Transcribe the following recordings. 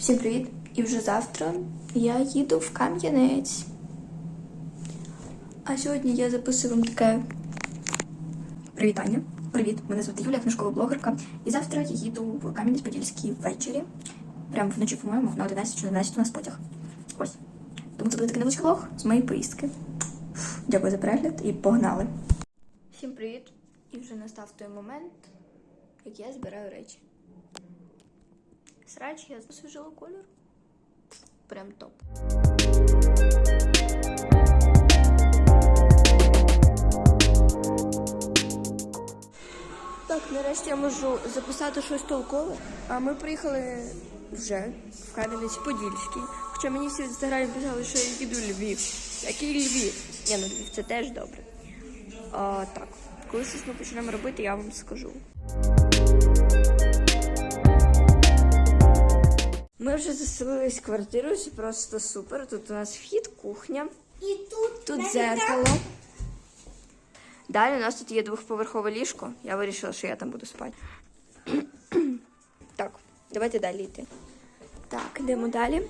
Всім привіт! І вже завтра я їду в Кам'янець. А сьогодні я записую вам таке привітання. Привіт! Мене звати Юлія, книжкова блогерка. І завтра я їду в Кам'янець-Подільський ввечері. Прямо вночі, по-моєму, на 11 чи на 12 у нас потяг. Ось. Тому це буде такий невеличкий влог з моєї поїздки. Дякую за перегляд і погнали! Всім привіт! І вже настав той момент, як я збираю речі. Срач я освіжила колір. Прям топ. Так, нарешті я можу записати щось толкове. А ми приїхали вже в Кам'янець-Подільський. Хоча мені всі в інстаграмі писали, що я їду Львів. Який Львів? Ні, ну Львів це теж добре. А, так, коли щось ми почнемо робити, я вам скажу. Ми вже заселились в квартиру, це просто супер. Тут у нас вхід, кухня, І тут, тут навіть дзеркало. Далі у нас тут є двохповерхове ліжко. Я вирішила, що я там буду спати. так, давайте далі йти. Так, йдемо далі.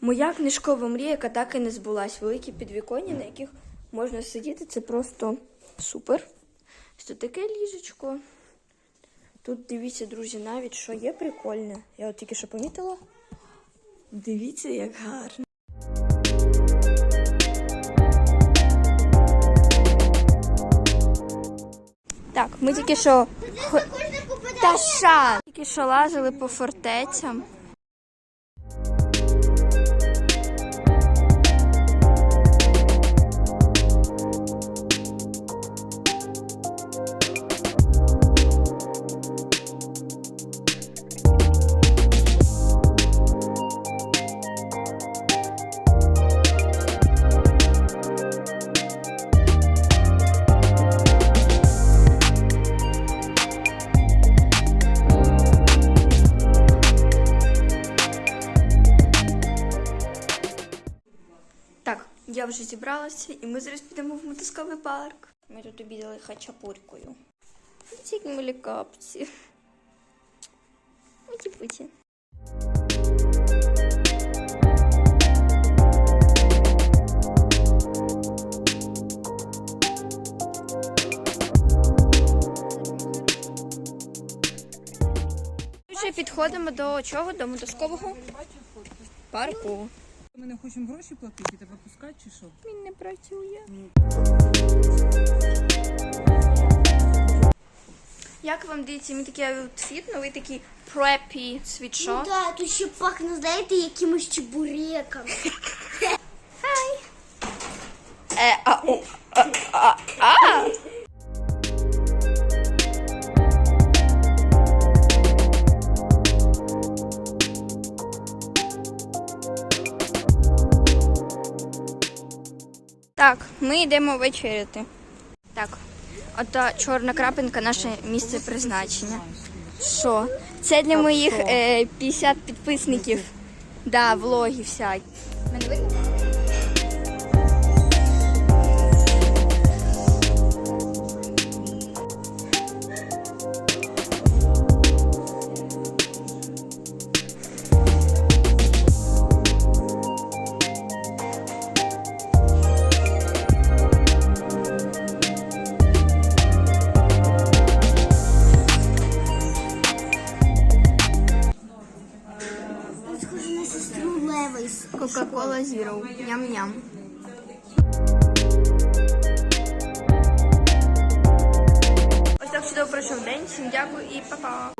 Моя книжкова мрія, яка так і не збулась. Великі підвіконня, на яких можна сидіти. Це просто супер. Ось Тут таке ліжечко. Тут дивіться, друзі, навіть що є прикольне. Я от тільки що помітила. Дивіться, як гарно. Так, ми тільки що. Та ша! Тільки що лазили по фортецям. Я вже зібралася, і ми зараз підемо в мотузковий парк. Ми тут обідали хачапурькою. Ці милі капці. Путі-путі. Вже підходимо до чого? До мотузкового парку. Ми не хочемо гроші платити, тебе пускати чи що? Він не працює. Як вам дивіться, мій такий аутфіт, новий такий препі Ну світшот? да, тут ще пахне, знаєте, якимось чебуреком. Хай! Е, а, о, а, а, а. Так, ми йдемо вечеряти. Так, ота чорна крапинка наше місце призначення. Що? Це для моїх е, 50 підписників. Да, влоги всякі. Мене видно? Кока-кола Zero. Ням-ням. Ось так чудово пройшов день. Всім дякую і па-па.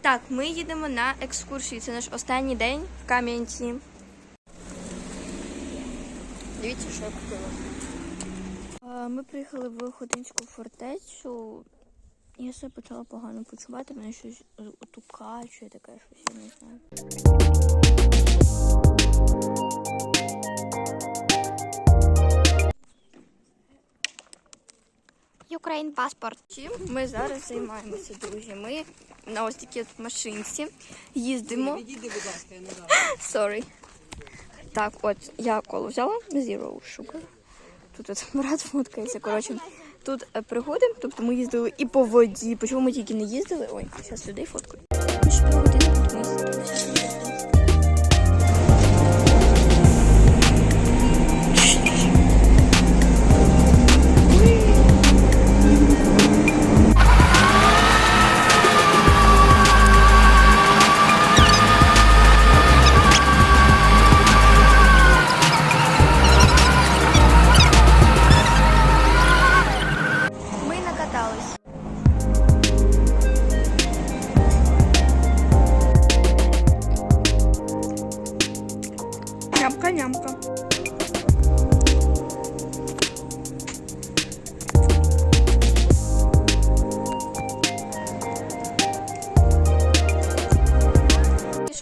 Так, ми їдемо на екскурсію. Це наш останній день в Кам'янці. Дивіться, що я купила. Ми приїхали в Хотинську фортецю. Я себе почала погано почувати, мене щось отукачує таке щось, я не знаю. Ukraine паспорт. Чим ми зараз займаємося, друзі? Ми на ось такій от машинці їздимо. Відійди, будь ласка, я не дам. Sorry. Так, от я колу взяла Zero Sugar. Тут от брат фоткається. Коротше, тут приходимо, пригоди. Тобто ми їздили і по воді. Почому ми тільки не їздили? Ой, зараз людей фоткаю.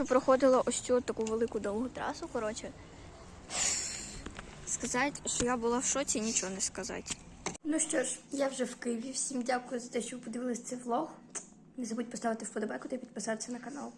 Що проходила ось цю таку велику довгу трасу, коротше. Сказати, що я була в шоці, нічого не сказати. Ну що ж, я вже в Києві. Всім дякую за те, що ви подивилися цей влог. Не забудь поставити вподобайку та підписатися на канал.